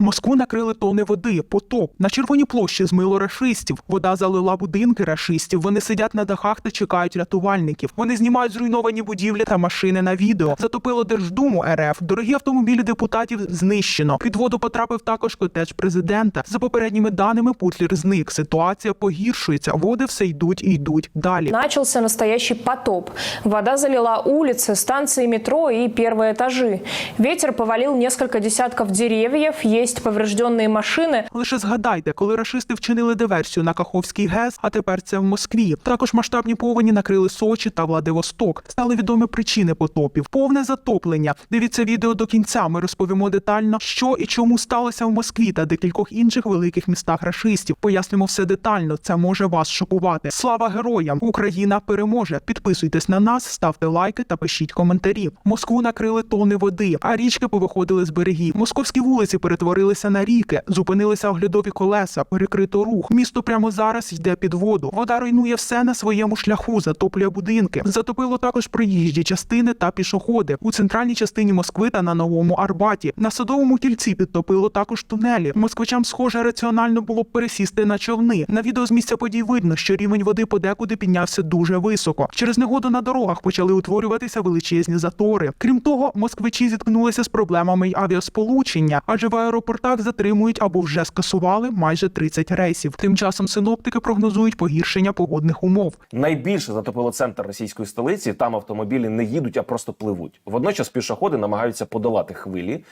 Москву накрили тони води, потоп. На червоній площі змило рашистів. Вода залила будинки рашистів. Вони сидять на дахах та чекають рятувальників. Вони знімають зруйновані будівлі та машини на відео. Затопило Держдуму РФ. Дорогі автомобілі депутатів знищено. Під воду потрапив також котедж президента. За попередніми даними, Путлер зник. Ситуація погіршується. Води все йдуть і йдуть далі. Начался настоящий потоп. Вода залила улицы, станции метро и первые этажи. Ветер повалил несколько десятков деревьев, есть поврежденные машины. Лише згадайте, коли рашисти вчинили диверсію на Каховський ГЕС, а тепер це в Москві. Також масштабні повені накрили Сочі та Владивосток. Стали відомі причини потопів. Повне затоплення. Дивіться відео до кінця. Ми розповімо детально, що і чому сталося в Москві та декількох інших великих містах рашистів. Пояснимо все детально. Це може вас шокувати. Слава героям! Україна переможе. Підписуйтесь на нас, ставте лайки та пишіть коментарі. Москву накрили тони води, а річки повиходили з берегів. Московські вулиці перетворилися на ріки, зупинилися оглядові колеса, перекрито рух. Місто прямо зараз йде під воду. Вода руйнує все на своєму шляху, затоплює будинки. Затопило також проїжджі частини та пішоходи у центральній частині Москви та на новому Арбаті. На садовому кільці підтопило також тунелі. Москвичам, схоже, раціонально було б пересісти на човни. На відео з місця подій видно, що рівень води подекуди піднявся дуже високо. Через негоду на дорогах почали утворюватися величезні затори. Крім того, москвичі зіткнулися з проблемами й авіасполучення, адже в аеропортах затримують або вже скасували майже 30 рейсів. Тим часом синоптики прогнозують погіршення погодних умов. Найбільше затопило центр російської столиці. Там автомобілі не їдуть, а просто пливуть. Водночас пішоходи намагаються подолати хвилі.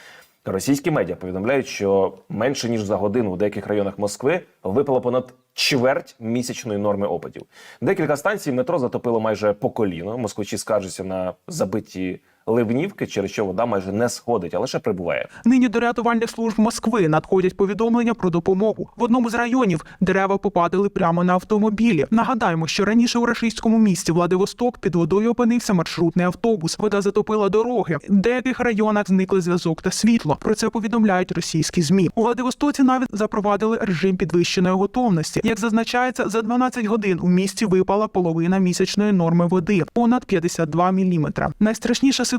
Російські медіа повідомляють, що менше ніж за годину у деяких районах Москви випало понад чверть місячної норми опадів. Декілька станцій метро затопило майже по коліно. Москвичі скаржаться на забиті ливнівки, через що вода майже не сходить, а лише прибуває. Нині до рятувальних служб Москви надходять повідомлення про допомогу. В одному з районів дерева попадали прямо на автомобілі. Нагадаємо, що раніше у рашистському місті Владивосток під водою опинився маршрутний автобус. Вода затопила дороги. В деяких районах зникли зв'язок та світло. Про це повідомляють російські змі. У Владивостоці навіть запровадили режим підвищеної готовності. Як зазначається, за 12 годин у місті випала половина місячної норми води понад 52 міліметра. Найстрашніша ситуація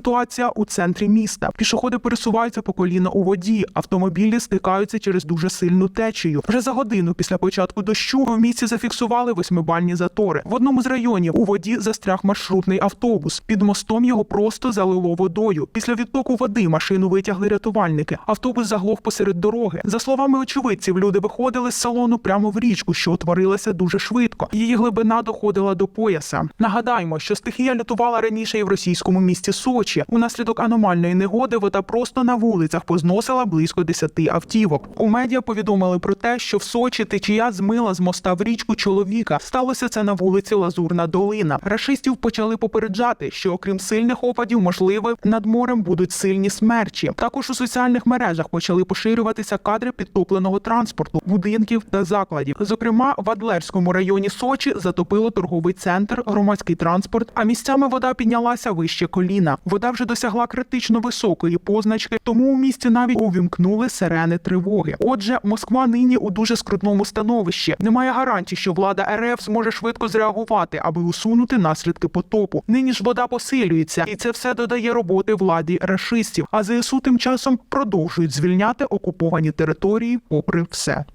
у центрі міста. Пішоходи пересуваються по коліна у воді. Автомобілі стикаються через дуже сильну течію. Вже за годину після початку дощу в місті зафіксували восьмибальні затори. В одному з районів у воді застряг маршрутний автобус. Під мостом його просто залило водою. Після відтоку води машину витягли рятувальники. Автобус заглох посеред дороги. За словами очевидців, люди виходили з салону прямо в річку, що утворилася дуже швидко. Її глибина доходила до пояса. Нагадаємо, що стихія лютувала раніше і в російському місті Сочі. Унаслідок аномальної негоди вода просто на вулицях позносила близько 10 автівок. У медіа повідомили про те, що в Сочі течія змила з моста в річку чоловіка. Сталося це на вулиці Лазурна Долина. Рашистів почали попереджати, що окрім сильних опадів, можливо, над морем будуть сильні смерчі. Також у соціальних мережах почали поширюватися кадри підтопленого транспорту, будинків та закладів. Зокрема, в Адлерському районі Сочі затопило торговий центр, громадський транспорт, а місцями вода піднялася вище коліна. Вода вже досягла критично високої позначки, тому у місті навіть увімкнули сирени тривоги. Отже, Москва нині у дуже скрутному становищі. Немає гарантій, що влада РФ зможе швидко зреагувати, аби усунути наслідки потопу. Нині ж вода посилюється, і це все додає роботи владі рашистів. А ЗСУ тим часом продовжують звільняти окуповані території, попри все.